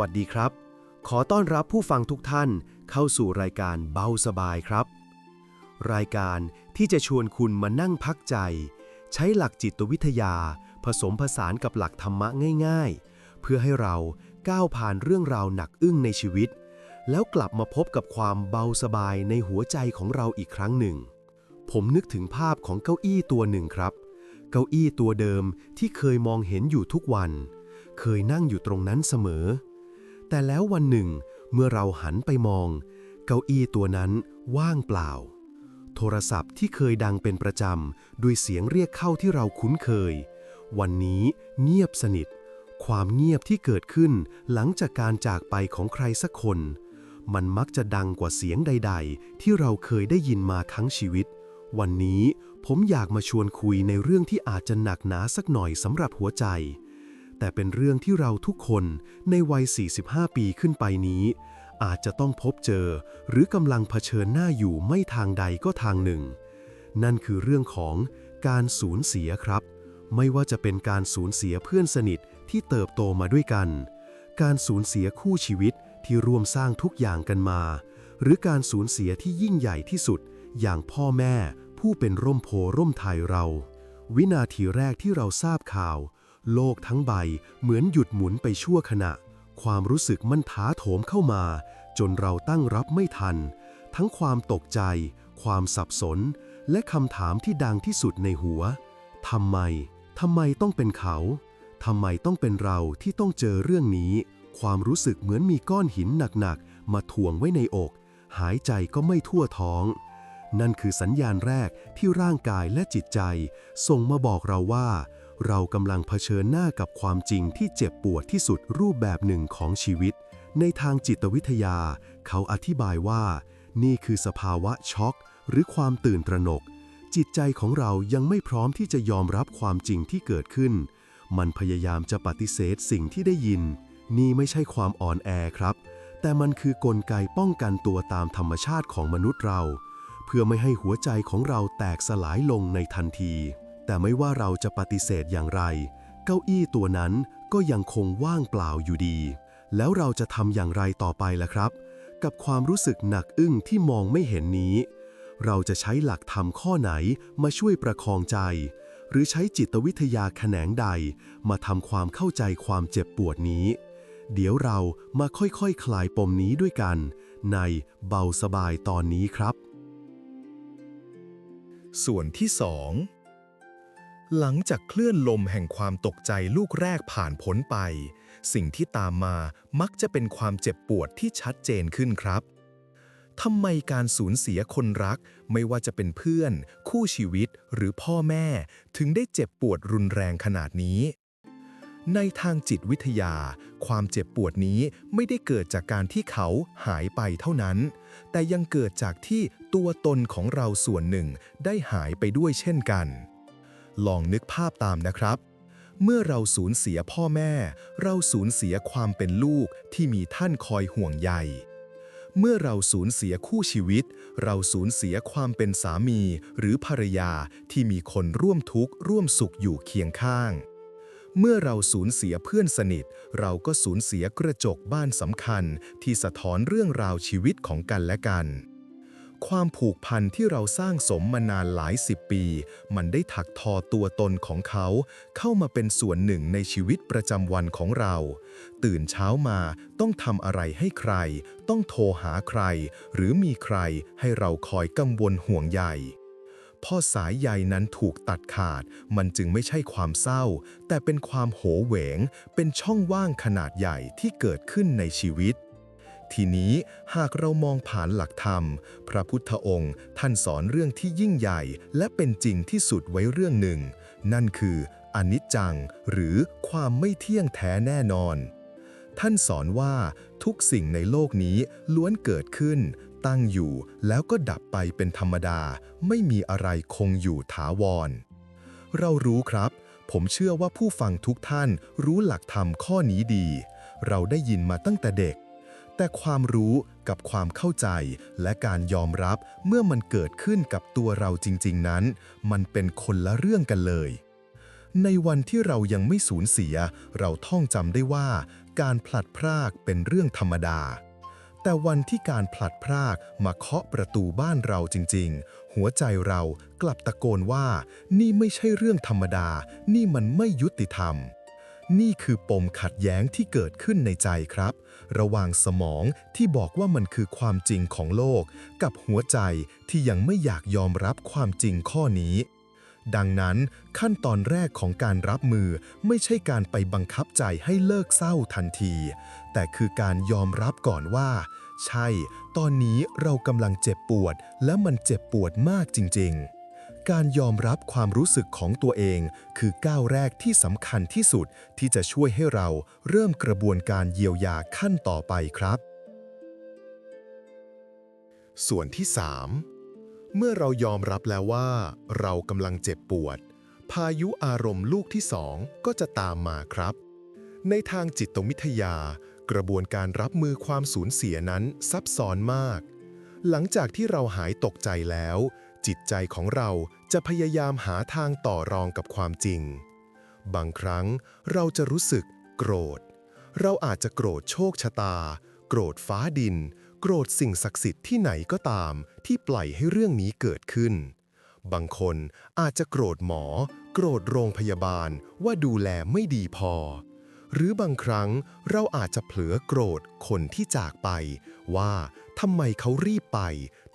วัสดีครับ ขอต้อนรับผู้ฟังทุกท่านเข้าสู่รายการเบาสบายครับ รายการที่จะชวนคุณมานั่งพักใจ ใช้หลักจิตวิทยา ผสมผสานกับหลักธรรมะง่าย ๆ เพื่อให้เราก้าวผ่านเรื่องราวหนักอึ้งในชีวิต แล้วกลับมาพบกับความเบาสบายในหัวใจของเราอีกครั้งหนึ่ง ผมนึกถึงภาพของเก้าอี้ตัวหนึ่งครับ เก้าอี้ตัวเดิมที่เคยมองเห็นอยู่ทุกวัน เคยนั่งอยู่ตรงนั้นเสมอ แต่แล้ววันหนึ่ง เมื่อเราหันไปมอง เก้าอี้ตัวนั้นว่างเปล่า โทรศัพท์ที่เคยดังเป็นประจำด้วยเสียงเรียกเข้าที่เราคุ้นเคย วันนี้เงียบสนิท ความเงียบที่เกิดขึ้นหลังจากการจากไปของใครสักคน มันมักจะดังกว่าเสียงใด ๆ ที่เราเคยได้ยินมาทั้งชีวิต วันนี้ผมอยากมาชวนคุยในเรื่องที่อาจจะหนักหนาสักหน่อยสำหรับหัวใจ แต่เป็นเรื่องที่เราทุกคนในวัย 45 ปีขึ้นไปนี้ อาจจะต้องพบเจอ หรือกำลังเผชิญหน้าอยู่ไม่ทางใดก็ทางหนึ่ง นั่นคือเรื่องของการสูญเสียครับ ไม่ว่าจะเป็นการสูญเสียเพื่อนสนิทที่เติบโตมาด้วยกัน การสูญเสียคู่ชีวิตที่ร่วมสร้างทุกอย่างกันมา หรือการสูญเสียที่ยิ่งใหญ่ที่สุด อย่างพ่อแม่ผู้เป็นร่มโพร่มไทยเรา วินาทีแรกที่เราทราบข่าว โลกทั้งใบเหมือนหยุดหมุนไปชั่วขณะ ความรู้สึกมันท้าโถมเข้ามา จนเราตั้งรับไม่ทัน ทั้งความตกใจ ความสับสน และคำถามที่ดังที่สุดในหัวทำไมทำไมต้องเป็นเขาทำไมต้องเป็นเราที่ต้องเจอเรื่องนี้ ความรู้สึกเหมือนมีก้อนหินหนักๆ มาถ่วงไว้ในอก หายใจก็ไม่ทั่วท้อง นั่นคือสัญญาณแรกที่ร่างกายและจิตใจ ส่งมาบอกเราว่า เรากำลังเผชิญหน้ากับความจริงที่เจ็บปวดที่สุดรูปแบบหนึ่งของชีวิต ในทางจิตวิทยา เขาอธิบายว่า นี่คือสภาวะช็อก หรือความตื่นตระหนก จิตใจของเรายังไม่พร้อมที่จะยอมรับความจริงที่เกิดขึ้น มันพยายามจะปฏิเสธสิ่งที่ได้ยิน นี่ไม่ใช่ความอ่อนแอครับ แต่มันคือกลไกป้องกันตัวตามธรรมชาติของมนุษย์เรา เพื่อไม่ให้หัวใจของเราแตกสลายลงในทันที แต่ไม่ว่าเราจะปฏิเสธอย่างไร เก้าอี้ตัวนั้นก็ยังคงว่างเปล่าอยู่ดี แล้วเราจะทำอย่างไรต่อไปล่ะครับ กับความรู้สึกหนักอึ้งที่มองไม่เห็นนี้ เราจะใช้หลักธรรมข้อไหนมาช่วยประคองใจ หรือใช้จิตวิทยาแขนงใด มาทำความเข้าใจความเจ็บปวดนี้ เดี๋ยวเรามาค่อยๆคคลายปมนี้ด้วยกัน ในเบาสบายตอนนี้ครับ ส่วนที่สอง หลังจากเคลื่อนลมแห่งความตกใจลูกแรกผ่านพ้นไป สิ่งที่ตามมามักจะเป็นความเจ็บปวดที่ชัดเจนขึ้นครับทำไมการสูญเสียคนรักไม่ว่าจะเป็นเพื่อน คู่ชีวิตหรือพ่อแม่ ถึงได้เจ็บปวดรุนแรงขนาดนี้ ในทางจิตวิทยา ความเจ็บปวดนี้ไม่ได้เกิดจากการที่เขาหายไปเท่านั้น แต่ยังเกิดจากที่ตัวตนของเราส่วนหนึ่งได้หายไปด้วยเช่นกัน ลองนึกภาพตามนะครับ เมื่อเราสูญเสียพ่อแม่ เราสูญเสียความเป็นลูกที่มีท่านคอยห่วงใย เมื่อเราสูญเสียคู่ชีวิต เราสูญเสียความเป็นสามีหรือภรรยาที่มีคนร่วมทุกข์ร่วมสุขอยู่เคียงข้างเมื่อเราสูญเสียเพื่อนสนิท เราก็สูญเสียกระจกบ้านสำคัญที่สะท้อนเรื่องราวชีวิตของกันและกัน ความผูกพันที่เราสร้างสมมานานหลายสิบปี มันได้ถักทอตัวตนของเขา เข้ามาเป็นส่วนหนึ่งในชีวิตประจำวันของเรา ตื่นเช้ามาต้องทำอะไรให้ใคร ต้องโทรหาใคร หรือมีใครให้เราคอยกังวลห่วงใยพอสายใยนั้นถูกตัดขาด มันจึงไม่ใช่ความเศร้า แต่เป็นความโหวเหวง เป็นช่องว่างขนาดใหญ่ที่เกิดขึ้นในชีวิต ทีนี้หากเรามองผ่านหลักธรรม พระพุทธองค์ท่านสอนเรื่องที่ยิ่งใหญ่ และเป็นจริงที่สุดไว้เรื่องหนึ่ง นั่นคืออนิจจัง หรือความไม่เที่ยงแท้แน่นอน ท่านสอนว่าทุกสิ่งในโลกนี้ล้วนเกิดขึ้น ตั้งอยู่แล้วก็ดับไปเป็นธรรมดา ไม่มีอะไรคงอยู่ถาวร เรารู้ครับ ผมเชื่อว่าผู้ฟังทุกท่านรู้หลักธรรมข้อนี้ดี เราได้ยินมาตั้งแต่เด็ก แต่ความรู้กับความเข้าใจและการยอมรับเมื่อมันเกิดขึ้นกับตัวเราจริง ๆ นั้น มันเป็นคนละเรื่องกันเลย ในวันที่เรายังไม่สูญเสีย เราท่องจำได้ว่า การผลัดพรากเป็นเรื่องธรรมดา แต่วันที่การผลัดพรากมาเคาะประตูบ้านเราจริง ๆ หัวใจเรากลับตะโกนว่า นี่ไม่ใช่เรื่องธรรมดา นี่มันไม่ยุติธรรม นี่คือปมขัดแย้งที่เกิดขึ้นในใจครับ ระหว่างสมองที่บอกว่ามันคือความจริงของโลก กับหัวใจที่ยังไม่อยากยอมรับความจริงข้อนี้ ดังนั้นขั้นตอนแรกของการรับมือไม่ใช่การไปบังคับใจให้เลิกเศร้าทันที แต่คือการยอมรับก่อนว่า ใช่ ตอนนี้เรากำลังเจ็บปวด และมันเจ็บปวดมากจริง ๆ การยอมรับความรู้สึกของตัวเอง คือก้าวแรกที่สำคัญที่สุดที่จะช่วยให้เราเริ่มกระบวนการเยียวยาขั้นต่อไปครับ ส่วนที่ 3 เมื่อเรายอมรับแล้วว่า เรากำลังเจ็บปวด พายุอารมณ์ลูกที่สองก็จะตามมาครับ ในทางจิตวิทยา กระบวนการรับมือความสูญเสียนั้นซับซ้อนมาก หลังจากที่เราหายตกใจแล้ว จิตใจของเราจะพยายามหาทางต่อรองกับความจริง บางครั้งเราจะรู้สึกโกรธ เราอาจจะโกรธโชคชะตา โกรธฟ้าดิน โกรธสิ่งศักดิ์สิทธิ์ที่ไหนก็ตาม ที่ปล่อยให้เรื่องนี้เกิดขึ้น บางคนอาจจะโกรธหมอ โกรธโรงพยาบาลว่าดูแลไม่ดีพอ หรือบางครั้งเราอาจจะเผลอโกรธคนที่จากไป ว่าทำไมเขารีบไป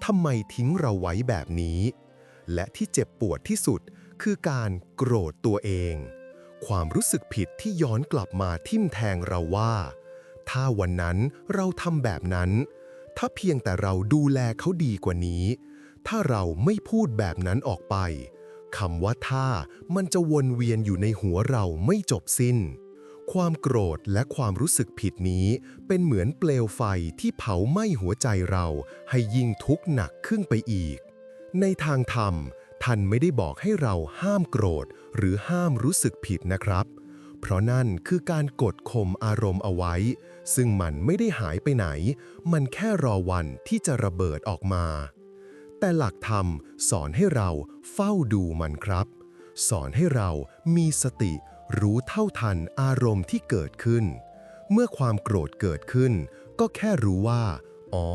ทำไมทิ้งเราไว้แบบนี้ และที่เจ็บปวดที่สุดคือการโกรธตัวเอง ความรู้สึกผิดที่ย้อนกลับมาทิ่มแทงเราว่า ถ้าวันนั้นเราทำแบบนั้น ถ้าเพียงแต่เราดูแลเขาดีกว่านี้ ถ้าเราไม่พูดแบบนั้นออกไปคำว่าถ้ามันจะวนเวียนอยู่ในหัวเราไม่จบสิ้น ความโกรธและความรู้สึกผิดนี้ เป็นเหมือนเปลวไฟที่เผาไหม้หัวใจเรา ให้ยิ่งทุกข์หนักขึ้นไปอีก ในทางธรรม ท่านไม่ได้บอกให้เราห้ามโกรธ หรือห้ามรู้สึกผิดนะครับ เพราะนั่นคือการกดข่มอารมณ์เอาไว้ ซึ่งมันไม่ได้หายไปไหน มันแค่รอวันที่จะระเบิดออกมา แต่หลักธรรมสอนให้เราเฝ้าดูมันครับ สอนให้เรามีสติ รู้เท่าทันอารมณ์ที่เกิดขึ้น เมื่อความโกรธเกิดขึ้น ก็แค่รู้ว่า อ๋อ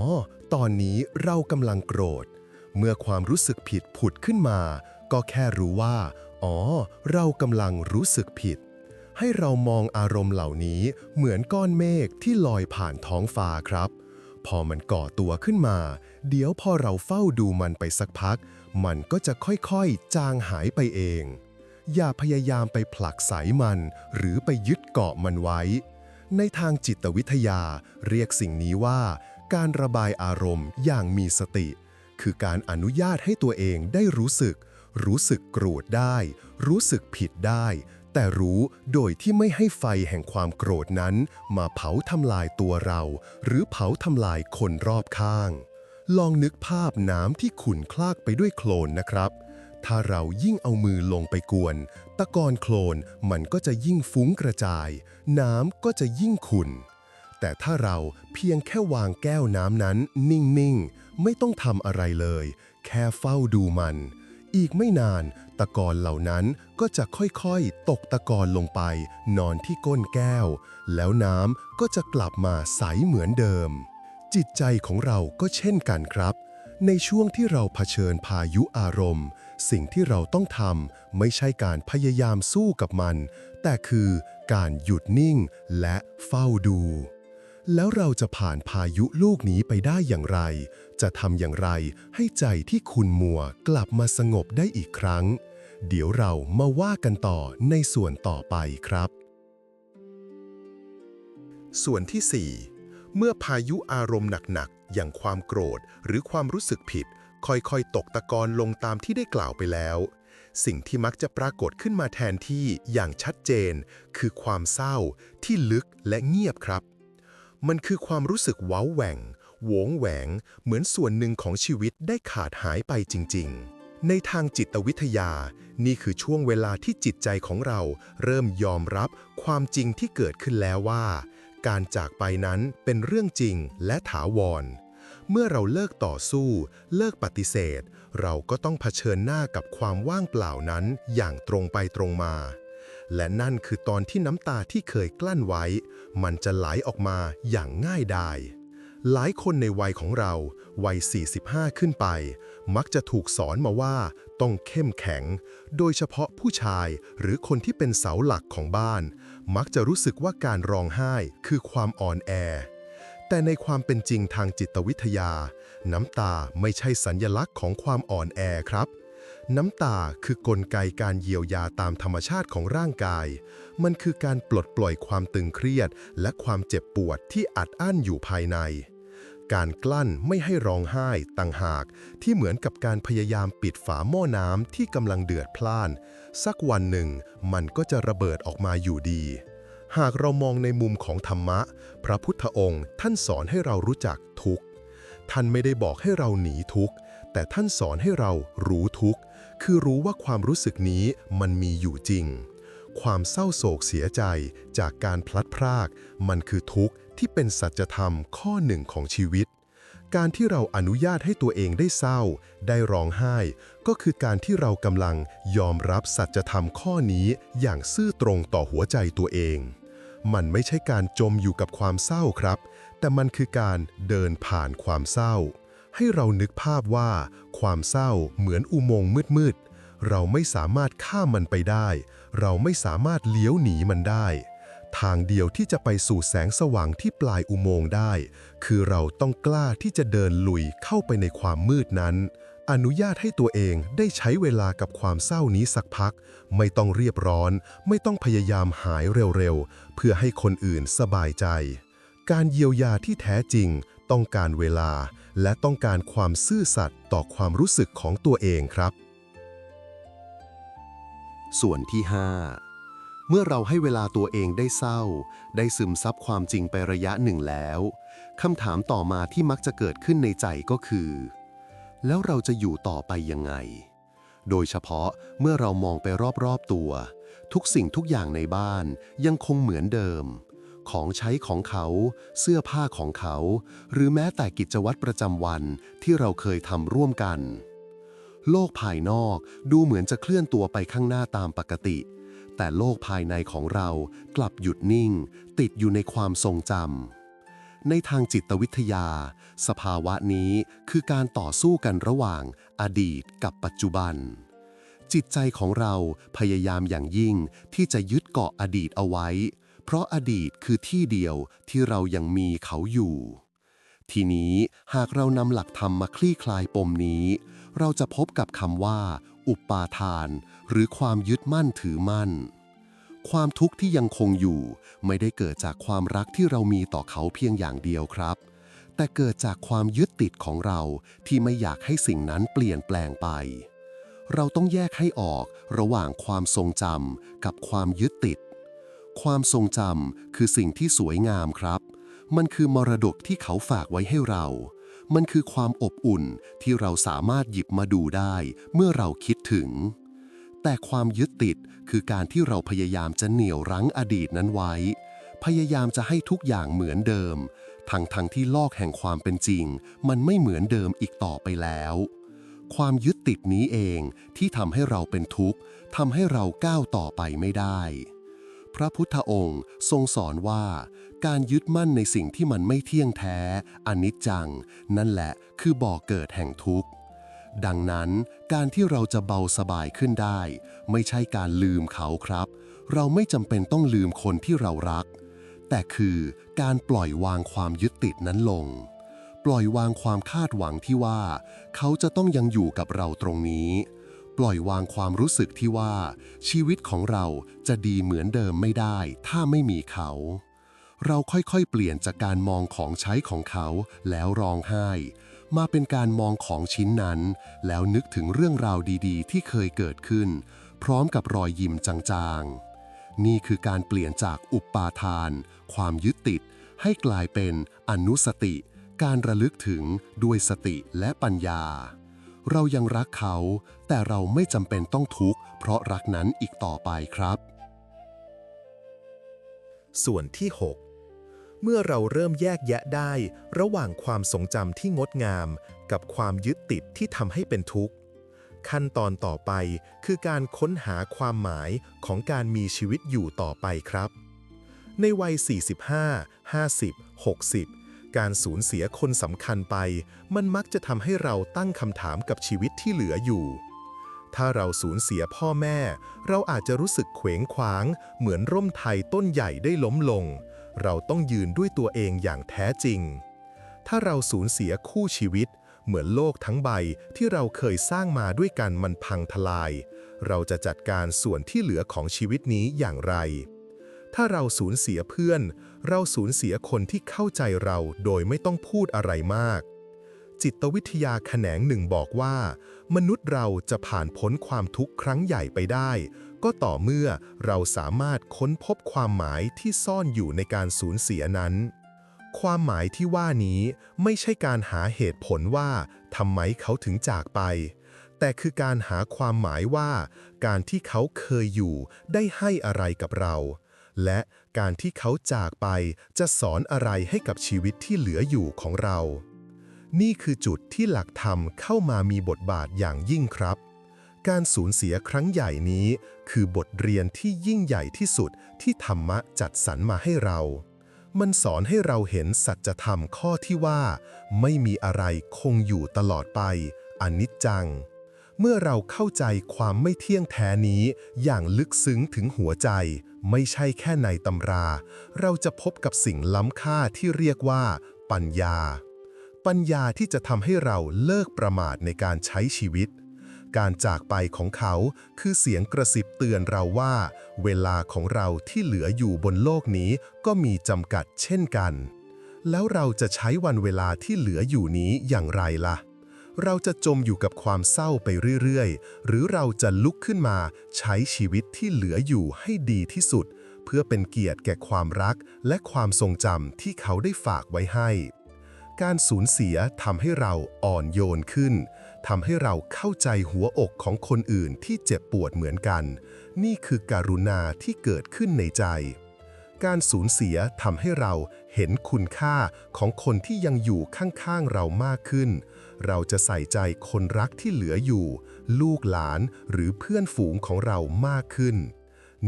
ตอนนี้เรากำลังโกรธ เมื่อความรู้สึกผิดผุดขึ้นมา ก็แค่รู้ว่า อ๋อ เรากำลังรู้สึกผิด ให้เรามองอารมณ์เหล่านี้เหมือนก้อนเมฆที่ลอยผ่านท้องฟ้าครับ พอมันก่อตัวขึ้นมา เดี๋ยวพอเราเฝ้าดูมันไปสักพัก มันก็จะค่อยๆ จางหายไปเอง อย่าพยายามไปผลักไสมัน หรือไปยึดเกาะมันไว้ ในทางจิตวิทยาเรียกสิ่งนี้ว่า การระบายอารมณ์อย่างมีสติ คือการอนุญาตให้ตัวเองได้รู้สึก รู้สึกโกรธได้ รู้สึกผิดได้ แต่รู้โดยที่ไม่ให้ไฟแห่งความโกรธนั้น มาเผาทำลายตัวเรา หรือเผาทำลายคนรอบข้างลองนึกภาพน้ำที่ขุ่นคลากไปด้วยโคลนนะครับ ถ้าเรายิ่งเอามือลงไปกวน ตะกอนโคลนมันก็จะยิ่งฟุ้งกระจาย น้ำก็จะยิ่งขุ่น แต่ถ้าเราเพียงแค่วางแก้วน้ำนั้น นิ่งๆ ไม่ต้องทำอะไรเลย แค่เฝ้าดูมัน อีกไม่นาน ตะกอนเหล่านั้นก็จะค่อยๆ ตกตะกอนลงไป นอนที่ก้นแก้ว แล้วน้ำก็จะกลับมาใสเหมือนเดิม จิตใจของเราก็เช่นกันครับ ในช่วงที่เราเผชิญพายุอารมณ์ สิ่งที่เราต้องทำไม่ใช่การพยายามสู้กับมัน แต่คือการหยุดนิ่งและเฝ้าดู แล้วเราจะผ่านพายุลูกนี้ไปได้อย่างไร จะทำอย่างไรให้ใจที่คุณมัวกลับมาสงบได้อีกครั้ง เดี๋ยวเรามาว่ากันต่อในส่วนต่อไปครับ ส่วนที่ 4 เมื่อพายุอารมณ์หนักๆอย่างความโกรธหรือความรู้สึกผิด ค่อยๆ ตกตะกอนลงตามที่ได้กล่าวไปแล้ว สิ่งที่มักจะปรากฏขึ้นมาแทนที่อย่างชัดเจน คือความเศร้าที่ลึกและเงียบครับ มันคือความรู้สึกว้าแหว่งโหวงแหวง เหมือนส่วนหนึ่งของชีวิตได้ขาดหายไปจริง ๆ ในทางจิตวิทยา นี่คือช่วงเวลาที่จิตใจของเรา เริ่มยอมรับความจริงที่เกิดขึ้นแล้วว่า การจากไปนั้นเป็นเรื่องจริงและถาวร เมื่อเราเลิกต่อสู้ เลิกปฏิเสธ เราก็ต้องเผชิญหน้ากับความว่างเปล่านั้นอย่างตรงไปตรงมา และนั่นคือตอนที่น้ำตาที่เคยกลั้นไว้ มันจะไหลออกมาอย่างง่ายดายหลายคนในวัยของเรา วัย 45 ขึ้นไป มักจะถูกสอนมาว่าต้องเข้มแข็ง โดยเฉพาะผู้ชายหรือคนที่เป็นเสาหลักของบ้าน มักจะรู้สึกว่าการร้องไห้คือความอ่อนแอ แต่ในความเป็นจริงทางจิตวิทยา น้ำตาไม่ใช่สัญญลักษณ์ของความอ่อนแอครับ น้ำตาคือกลไกการเยียวยาตามธรรมชาติของร่างกาย มันคือการปลดปล่อยความตึงเครียด และความเจ็บปวดที่อัดอั้นอยู่ภายใน การกลั้นไม่ให้ร้องไห้ต่างหากที่เหมือนกับการพยายามปิดฝาหม้อน้ำที่กำลังเดือดพล่าน สักวันหนึ่ง มันก็จะระเบิดออกมาอยู่ดี หากเรามองในมุมของธรรมะ พระพุทธองค์ท่านสอนให้เรารู้จักทุกข์ ท่านไม่ได้บอกให้เราหนีทุกข์ แต่ท่านสอนให้เรารู้ทุกข์ คือรู้ว่าความรู้สึกนี้มันมีอยู่จริง ความเศร้าโศกเสียใจจากการพลัดพราก มันคือทุกข์ที่เป็นสัจธรรมข้อหนึ่งของชีวิต การที่เราอนุญาตให้ตัวเองได้เศร้า ได้ร้องไห้ ก็คือการที่เรากำลังยอมรับสัจธรรมข้อนี้อย่างซื่อตรงต่อหัวใจตัวเอง มันไม่ใช่การจมอยู่กับความเศร้าครับ แต่มันคือการเดินผ่านความเศร้า ให้เรานึกภาพว่า ความเศร้าเหมือนอุโมงค์มืดๆ เราไม่สามารถข้ามมันไปได้ เราไม่สามารถเลี้ยวหนีมันได้ ทางเดียวที่จะไปสู่แสงสว่างที่ปลายอุโมงค์ได้ คือเราต้องกล้าที่จะเดินลุยเข้าไปในความมืดนั้น อนุญาตให้ตัวเองได้ใช้เวลากับความเศร้านี้สักพัก ไม่ต้องเรียบร้อน ไม่ต้องพยายามหายเร็วๆ เพื่อให้คนอื่นสบายใจ การเยียวยาที่แท้จริง ต้องการเวลา และต้องการความซื่อสัตย์ต่อความรู้สึกของตัวเองครับ ส่วนที่ 5 เมื่อเราให้เวลาตัวเองได้เศร้า ได้ซึมซับความจริงไประยะหนึ่งแล้วคำถามต่อมาที่มักจะเกิดขึ้นในใจก็คือ แล้วเราจะอยู่ต่อไปยังไง โดยเฉพาะเมื่อเรามองไปรอบๆตัว ทุกสิ่งทุกอย่างในบ้านยังคงเหมือนเดิม ของใช้ของเขา เสื้อผ้าของเขา หรือแม้แต่กิจวัตรประจำวันที่เราเคยทำร่วมกัน โลกภายนอกดูเหมือนจะเคลื่อนตัวไปข้างหน้าตามปกติ แต่โลกภายในของเรากลับหยุดนิ่ง ติดอยู่ในความทรงจำ ในทางจิตวิทยา สภาวะนี้คือการต่อสู้กันระหว่างอดีตกับปัจจุบัน จิตใจของเราพยายามอย่างยิ่งที่จะยึดเกาะอดีตเอาไว้ เพราะอดีตคือที่เดียวที่เรายังมีเขาอยู่ ทีนี้หากเรานำหลักธรรมมาคลี่คลายปมนี้ เราจะพบกับคำว่า อุปาทาน หรือความยึดมั่นถือมั่น ความทุกข์ที่ยังคงอยู่ ไม่ได้เกิดจากความรักที่เรามีต่อเขาเพียงอย่างเดียวครับ แต่เกิดจากความยึดติดของเราที่ไม่อยากให้สิ่งนั้นเปลี่ยนแปลงไป เราต้องแยกให้ออกระหว่างความทรงจำกับความยึดติด ความทรงจำคือสิ่งที่สวยงามครับ มันคือมรดกที่เขาฝากไว้ให้เรา มันคือความอบอุ่นที่เราสามารถหยิบมาดูได้ เมื่อเราคิดถึงแต่ความยึดติด คือการที่เราพยายามจะเหนี่ยวรั้งอดีตนั้นไว้ พยายามจะให้ทุกอย่างเหมือนเดิม ทั้งทั้งที่โลกแห่งความเป็นจริง มันไม่เหมือนเดิมอีกต่อไปแล้ว ความยึดติดนี้เองที่ทำให้เราเป็นทุกข์ทำให้เราก้าวต่อไปไม่ได้ พระพุทธองค์ทรงสอนว่า การยึดมั่นในสิ่งที่มันไม่เที่ยงแท้อนิจจัง นั่นแหละคือบ่อเกิดแห่งทุกข์ ดังนั้นการที่เราจะเบาสบายขึ้นได้ ไม่ใช่การลืมเขาครับ เราไม่จำเป็นต้องลืมคนที่เรารัก แต่คือการปล่อยวางความยึดติดนั้นลง ปล่อยวางความคาดหวังที่ว่า เขาจะต้องยังอยู่กับเราตรงนี้ ปล่อยวางความรู้สึกที่ว่า ชีวิตของเราจะดีเหมือนเดิมไม่ได้ ถ้าไม่มีเขา เราค่อยๆ เปลี่ยนจากการมองของใช้ของเขาแล้วร้องไห้ มาเป็นการมองของชิ้นนั้น แล้วนึกถึงเรื่องราวดีๆ ที่เคยเกิดขึ้น พร้อมกับรอยยิ้มจางๆ นี่คือการเปลี่ยนจากอุปปาทาน ความยึดติด ให้กลายเป็นอนุสติ การระลึกถึงด้วยสติและปัญญา เรายังรักเขา แต่เราไม่จำเป็นต้องทุกข์เพราะรักนั้นอีกต่อไปครับ ส่วนที่ 6 เมื่อเราเริ่มแยกแยะได้ ระหว่างความทรงจำที่งดงาม กับความยึดติดที่ทำให้เป็นทุกข์ ขั้นตอนต่อไปคือการค้นหาความหมายของการมีชีวิตอยู่ต่อไปครับ ในวัย 45 50 60 การสูญเสียคนสำคัญไป มันมักจะทำให้เราตั้งคำถามกับชีวิตที่เหลืออยู่ถ้าเราสูญเสียพ่อแม่ เราอาจจะรู้สึกเขวงขวาง เหมือนร่มไทรต้นใหญ่ได้ล้มลง เราต้องยืนด้วยตัวเองอย่างแท้จริง ถ้าเราสูญเสียคู่ชีวิต เหมือนโลกทั้งใบที่เราเคยสร้างมาด้วยกันมันพังทลาย เราจะจัดการส่วนที่เหลือของชีวิตนี้อย่างไร ถ้าเราสูญเสียเพื่อน เราสูญเสียคนที่เข้าใจเราโดยไม่ต้องพูดอะไรมาก จิตวิทยาแขนงหนึ่งบอกว่า มนุษย์เราจะผ่านพ้นความทุกข์ครั้งใหญ่ไปได้ ก็ต่อเมื่อเราสามารถค้นพบความหมายที่ซ่อนอยู่ในการสูญเสียนั้น ความหมายที่ว่านี้ไม่ใช่การหาเหตุผลว่าทำไมเขาถึงจากไป แต่คือการหาความหมายว่า การที่เขาเคยอยู่ได้ให้อะไรกับเรา และการที่เขาจากไปจะสอนอะไรให้กับชีวิตที่เหลืออยู่ของเรา นี่คือจุดที่หลักธรรมเข้ามามีบทบาทอย่างยิ่งครับ การสูญเสียครั้งใหญ่นี้ คือบทเรียนที่ยิ่งใหญ่ที่สุดที่ธรรมะจัดสรรมาให้เรา มันสอนให้เราเห็นสัจธรรมข้อที่ว่า ไม่มีอะไรคงอยู่ตลอดไป อนิจจัง เมื่อเราเข้าใจความไม่เที่ยงแท้นี้อย่างลึกซึ้งถึงหัวใจ ไม่ใช่แค่ในตำรา เราจะพบกับสิ่งล้ำค่าที่เรียกว่า ปัญญา ปัญญาที่จะทำให้เราเลิกประมาทในการใช้ชีวิต การจากไปของเขาคือเสียงกระซิบเตือนเราว่า เวลาของเราที่เหลืออยู่บนโลกนี้ก็มีจำกัดเช่นกัน แล้วเราจะใช้วันเวลาที่เหลืออยู่นี้อย่างไรล่ะ เราจะจมอยู่กับความเศร้าไปเรื่อยๆ หรือเราจะลุกขึ้นมาใช้ชีวิตที่เหลืออยู่ให้ดีที่สุด เพื่อเป็นเกียรติแก่ความรักและความทรงจำที่เขาได้ฝากไว้ให้ การสูญเสียทำให้เราอ่อนโยนขึ้น ทำให้เราเข้าใจหัวอกของคนอื่นที่เจ็บปวดเหมือนกัน นี่คือการุณาที่เกิดขึ้นในใจ การสูญเสียทำให้เราเห็นคุณค่าของคนที่ยังอยู่ข้างๆเรามากขึ้น เราจะใส่ใจคนรักที่เหลืออยู่ ลูกหลานหรือเพื่อนฝูงของเรามากขึ้น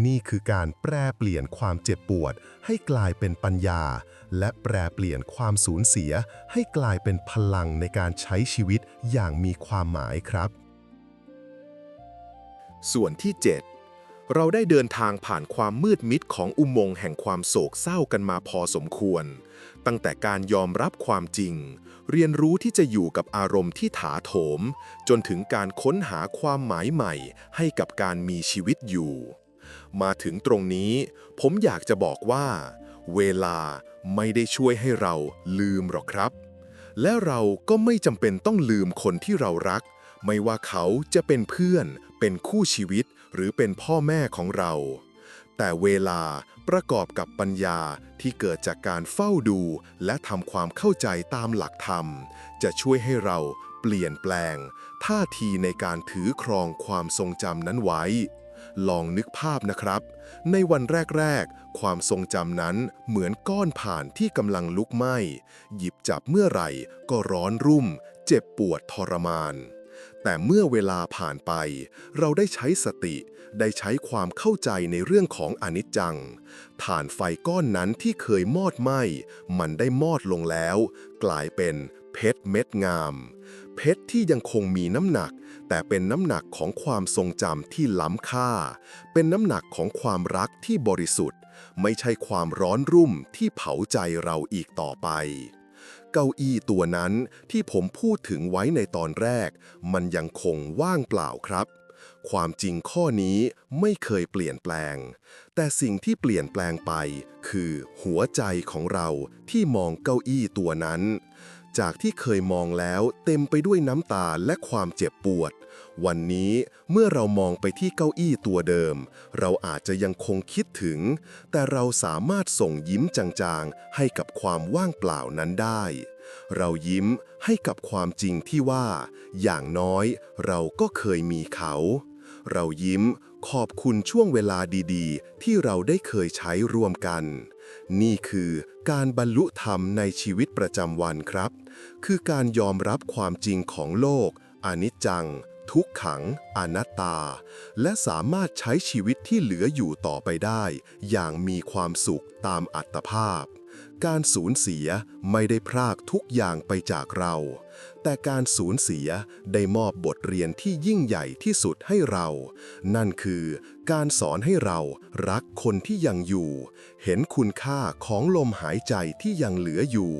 นี่คือการแปรเปลี่ยนความเจ็บปวดให้กลายเป็นปัญญา และแปรเปลี่ยนความสูญเสียให้กลายเป็นพลังในการใช้ชีวิตอย่างมีความหมายครับ ส่วนที่ 7 เราได้เดินทางผ่านความมืดมิดของอุโมงค์แห่งความโศกเศร้ากันมาพอสมควร ตั้งแต่การยอมรับความจริง เรียนรู้ที่จะอยู่กับอารมณ์ที่ถาโถม จนถึงการค้นหาความหมายใหม่ ให้กับการมีชีวิตอยู่มาถึงตรงนี้ผมอยากจะบอกว่า เวลาไม่ได้ช่วยให้เราลืมหรอกครับ และเราก็ไม่จำเป็นต้องลืมคนที่เรารัก ไม่ว่าเขาจะเป็นเพื่อน เป็นคู่ชีวิต หรือเป็นพ่อแม่ของเรา แต่เวลาประกอบกับปัญญาที่เกิดจากการเฝ้าดูและทำความเข้าใจตามหลักธรรม จะช่วยให้เราเปลี่ยนแปลง ท่าทีในการถือครองความทรงจำนั้นไว้ ลองนึกภาพนะครับ ในวันแรก ๆ ความทรงจำนั้นเหมือนก้อนผ่านที่กำลังลุกไหม้ หยิบจับเมื่อไหร่ก็ร้อนรุ่ม เจ็บปวดทรมาน แต่เมื่อเวลาผ่านไป เราได้ใช้สติ ได้ใช้ความเข้าใจในเรื่องของอนิจจัง ฐานไฟก้อนนั้นที่เคยมอดไหม้ มันได้มอดลงแล้ว กลายเป็นเพชรเม็ดงาม เพชรที่ยังคงมีน้ำหนัก แต่เป็นน้ำหนักของความทรงจำที่ล้ำค่า เป็นน้ำหนักของความรักที่บริสุทธิ์ ไม่ใช่ความร้อนรุ่มที่เผาใจเราอีกต่อไป เก้าอี้ตัวนั้นที่ผมพูดถึงไว้ในตอนแรก มันยังคงว่างเปล่าครับความจริงข้อนี้ไม่เคยเปลี่ยนแปลง แต่สิ่งที่เปลี่ยนแปลงไป คือหัวใจของเราที่มองเก้าอี้ตัวนั้น จากที่เคยมองแล้วเต็มไปด้วยน้ำตาและความเจ็บปวด วันนี้เมื่อเรามองไปที่เก้าอี้ตัวเดิม เราอาจจะยังคงคิดถึง แต่เราสามารถส่งยิ้มจางๆ ให้กับความว่างเปล่านั้นได้ เรายิ้มให้กับความจริงที่ว่า อย่างน้อยเราก็เคยมีเขา เรายิ้มขอบคุณช่วงเวลาดีๆ ที่เราได้เคยใช้ร่วมกัน นี่คือการบรรลุธรรมในชีวิตประจำวันครับ คือการยอมรับความจริงของโลก อนิจจัง ทุกขัง อนัตตา และสามารถใช้ชีวิตที่เหลืออยู่ต่อไปได้ อย่างมีความสุขตามอัตภาพ การสูญเสียไม่ได้พรากทุกอย่างไปจากเรา แต่การสูญเสียได้มอบบทเรียนที่ยิ่งใหญ่ที่สุดให้เรา นั่นคือการสอนให้เรารักคนที่ยังอยู่ เห็นคุณค่าของลมหายใจที่ยังเหลืออยู่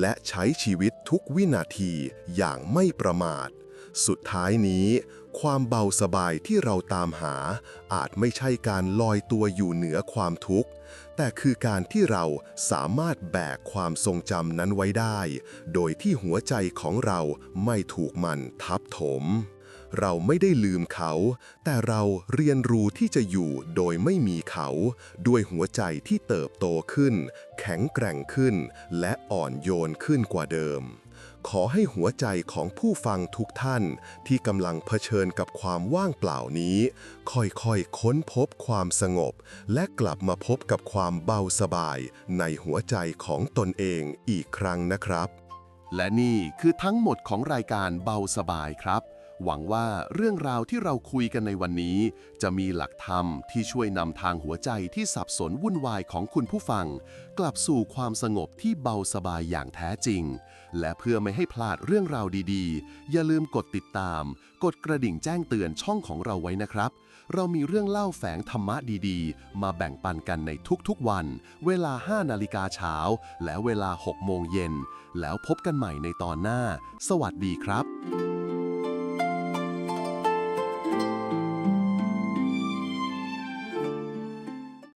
และใช้ชีวิตทุกวินาทีอย่างไม่ประมาท สุดท้ายนี้ ความเบาสบายที่เราตามหา อาจไม่ใช่การลอยตัวอยู่เหนือความทุกข์ แต่คือการที่เราสามารถแบกความทรงจำนั้นไว้ได้ โดยที่หัวใจของเราไม่ถูกมันทับถม เราไม่ได้ลืมเขา แต่เราเรียนรู้ที่จะอยู่โดยไม่มีเขา ด้วยหัวใจที่เติบโตขึ้น แข็งแกร่งขึ้น และอ่อนโยนขึ้นกว่าเดิม ขอให้หัวใจของผู้ฟังทุกท่านที่กำลังเผชิญกับความว่างเปล่านี้ ค่อยๆค้นพบความสงบ และกลับมาพบกับความเบาสบายในหัวใจของตนเองอีกครั้งนะครับ และนี่คือทั้งหมดของรายการเบาสบายครับ หวังว่าเรื่องราวที่เราคุยกันในวันนี้ จะมีหลักธรรมที่ช่วยนำทางหัวใจที่สับสนวุ่นวายของคุณผู้ฟัง กลับสู่ความสงบที่เบาสบายอย่างแท้จริง และเพื่อไม่ให้พลาดเรื่องราวดีๆ อย่าลืมกดติดตาม กดกระดิ่งแจ้งเตือนช่องของเราไว้นะครับ เรามีเรื่องเล่าแฝงธรรมะดีๆ มาแบ่งปันกันในทุกๆวัน เวลา 5 นาฬิกาเช้า และเวลา 6 โมงเย็น แล้วพบกันใหม่ในตอนหน้า สวัสดีครับ